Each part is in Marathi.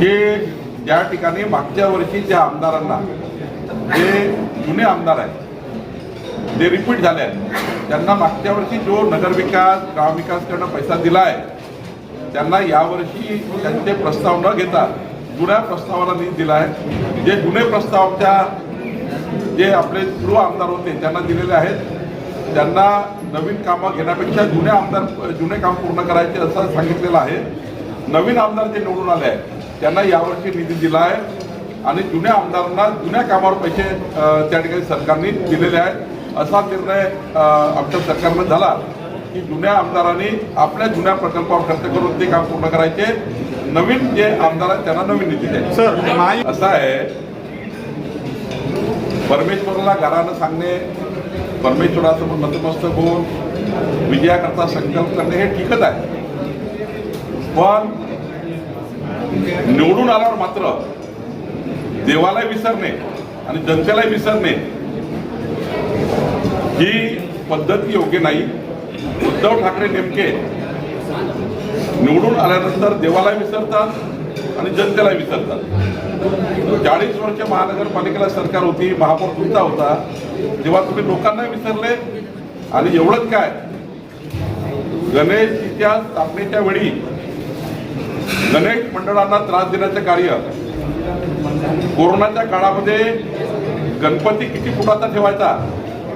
की ज्या ठिकाणी मागच्या वर्षी ज्या आमदारांना जे जुने आमदार आहेत जे रिपीट झाले आहेत त्यांना मागच्या वर्षी जो नगरविकास ग्रामविकासकडनं पैसा दिला आहे त्यांना यावर्षी त्यांचे प्रस्ताव न घेता जुन्या प्रस्तावाला निधी दिला आहे जे जुने प्रस्तावच्या जे आपले पूर्व आमदार होते त्यांना दिलेले आहेत. त्यांना नवीन कामं घेण्यापेक्षा जुने आमदार जुने काम पूर्ण करायचे असं सांगितलेलं आहे. नवीन आमदार जे निवडून आले आहेत त्यांना यावर्षी निधी दिला आहे आणि जुन्या आमदारांना जुन्या कामावर पैसे त्या ठिकाणी सरकारने दिलेले आहेत. असा निर्णय आमच्या सरकारनं झाला की जुन्या आमदारांनी आपल्या जुन्या प्रकल्पावर खर्च करून ते काम पूर्ण करायचे. नवीन जे आमदार आहेत त्यांना नवीन निधी द्यायचे. सर. माई असं आहे परमेश्वराला घरानं सांगणे परमेश्वरासमोर नतमस्तक होऊन विजयाकरता संकल्प करणे हे ठीकच आहे. पण निवडून आल्यावर मात्र देवालाही विसरणे आणि जनतेलाही विसरणे ही पद्धती योग्य नाही. उद्धव ठाकरे नेमके निवडून आल्यानंतर देवाला विसरतात आणि जनतेला विसरतात. चाळीस वर्ष महानगरपालिकेला सरकार होती महापौर तुमचा होता. तेव्हा तुम्ही लोकांना विसरले. आणि एवढंच काय? गणेशजीच्या स्थापनेच्या वेळी गणेश मंडळांना त्रास देण्याचं कार्य. कोरोनाच्या काळामध्ये गणपती किती फुटाचा ठेवायचा?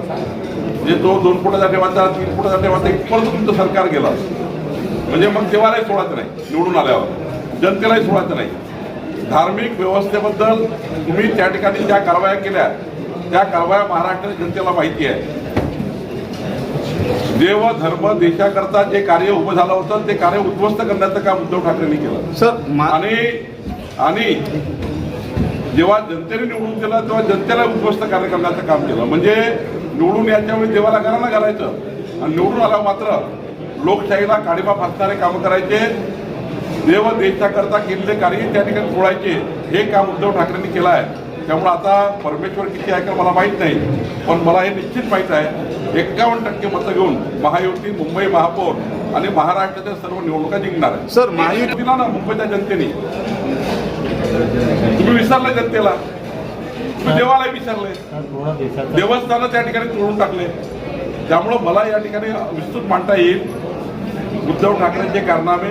म्हणजे तो दोन फुटाचा ठेवायचा तीन फुटाचा ठेवायचा इथपर्यंत तुमचं सरकार गेलं. म्हणजे मग देवालाही सोडायचं नाही निवडून आल्यावर. जनतेलाही सोडायचं नाही. धार्मिक व्यवस्थेबद्दल तुम्ही त्या ठिकाणी ज्या कारवाया केल्या त्या कारवाया महाराष्ट्राच्या जनतेला माहिती आहे. देव धर्म देशाकरता जे कार्य उभं झालं होतं ते कार्य उद्ध्वस्त करण्याचं काम उद्धव ठाकरेंनी केलं. सर आणि आणि जेव्हा जनतेने निवडून दिलं तेव्हा जनतेला उद्ध्वस्त कार्य करण्याचं काम केलं. म्हणजे निवडून याच्या वेळी देवाला घराला घालायचं. आणि निवडून आला मात्र लोकशाहीला काळीमा फासणारे कामं करायचे. देव देशाकरता केलेले कार्य त्या ठिकाणी सोडायचे. हे काम उद्धव ठाकरेंनी केलं आहे. त्यामुळे आता परमेश्वर किती आहे का मला माहीत नाही. पण मला हे निश्चित माहीत आहे. एकावन्न टक्के मतं घेऊन महायुती मुंबई महापौर आणि महाराष्ट्राच्या सर्व निवडणुका जिंकणार आहे. सर महायुती दिला ना मुंबईच्या जनतेने. तुम्ही विसरले जनतेला. तुम्ही देवाला विसरले देवस्थानं त्या ठिकाणी तोडून टाकले. त्यामुळं मला या ठिकाणी विस्तृत मांडता येईल. उद्धव ठाकरेंचे कारनामे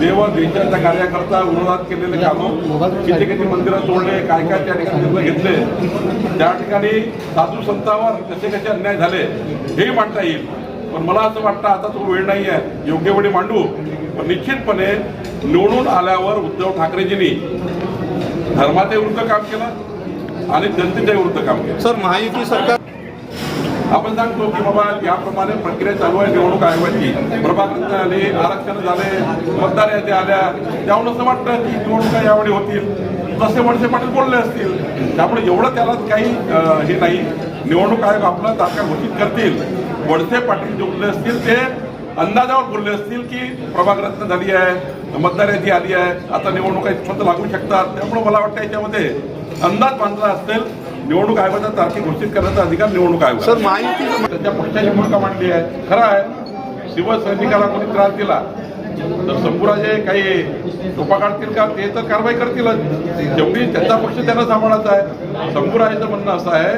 देव देशाच्या कार्याकरता विरोधात केलेले कामं किती किती मंदिरं तोडले काय काय त्या ठिकाणी निर्णय घेतले त्या ठिकाणी साधू संतांवर कसे कसे अन्याय झाले हेही मांडता येईल. पण मला असं वाटतं आता तो वेळ नाही आहे योग्य वेळी मांडू. पण निश्चितपणे निवडून आल्यावर उद्धव ठाकरेजींनी धर्माच्या विरुद्ध काम केलं आणि जनतेच्या विरुद्ध काम केलं. सर महायुती सरकार आपण सांगतो की बाबा याप्रमाणे प्रक्रिया चालू आहे निवडणूक आयोगाची. प्रभाग आले आरक्षण झाले मतदार यादी आल्या. त्यामुळे असं वाटतं की निवडणुका यावेळी होतील. तसे वळसे पाटील बोलले असतील. त्यामुळे एवढं त्याला काही हे नाही. निवडणूक आयोग आपला तारखा घोषित करतील. वळसे पाटील जे बोलले असतील ते अंदाजावर बोलले असतील की प्रभागरत्न झाली आहे मतदार यादी आली आहे. आता निवडणुका इथपर्यंत लागू शकतात. त्यामुळे मला वाटतं याच्यामध्ये अंदाज बांधला असेल. निवडणूक आयोगाच्या तारखे घोषित करण्याचा अधिकार निवडणूक आयोग सर महायुती त्यांच्या पक्षाची भूमिका मांडली आहे? खरं आहे. शिवसैनिकाला कोणी त्रास दिला तर शंभूराजे काही टोपा काढतील का? ते तर कारवाई करतीलच. शेवटी त्यांचा पक्ष त्यांना सांभाळायचा आहे. शंभूराजेचं म्हणणं असं आहे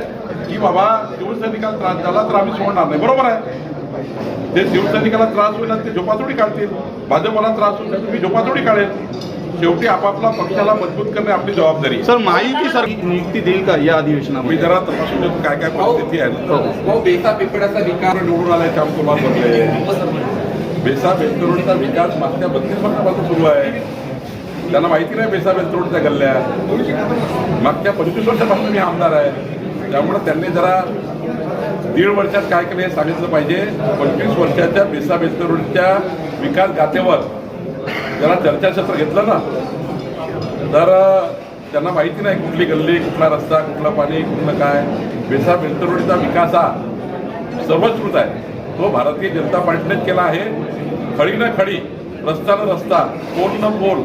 की बाबा शिवसैनिकाला त्रास झाला तर आम्ही सोडणार नाही. बरोबर आहे. ते शिवसैनिकाला त्रास होईल ते झोपाचोडी काढतील भाजपला त्रास होईल तुम्ही झोपाचोडी काढेल. शेवटी आपापला पक्षाला मजबूत करणे आपली जबाबदारी आहे. सर महायुती सर नियुक्ती देईल का या मी अधिवेशनामध्ये जरा तपासून काय काय परिस्थिती आहे. भाऊ बेसा पिपळाचा विकार निवडून आलाय श्यामकुमार बदले बेसा बेस्तरोडचा विकास मागच्या बत्तीस वर्षापासून सुरू आहे. त्यांना माहिती नाही बेसा बेस्तरोडच्या गल्ल्या. मागच्या पंचवीस वर्षापासून मी आमदार आहे. त्यामुळे त्यांनी जरा दीड वर्षात काय केलं हे सांगितलं पाहिजे. पंचवीस वर्षाच्या बेसा बेस्तरोडच्या विकास गाथेवर जरा चर्चासत्र घेतलं ना तर त्यांना माहिती नाही कुठली गल्ली कुठला रस्ता कुठलं पाणी कुठलं काय. बेसा बेलतरोडीचा विकास हा सर्वश्रुत आहे. तो भारतीय जनता पार्टीनेच केला आहे. खडी न खडी रस्ता न रस्ता पोल न पोल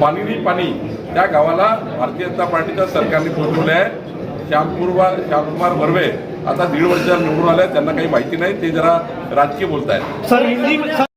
पाणी पाणी त्या गावाला भारतीय जनता पार्टीच्या सरकारने पोहोचवले आहे श्यामपूर्वा श्यामकुमार बर्वे आता दीड वर्ष निवडून आले त्यांना काही माहिती नाही ते जरा राजकीय बोलत आहेत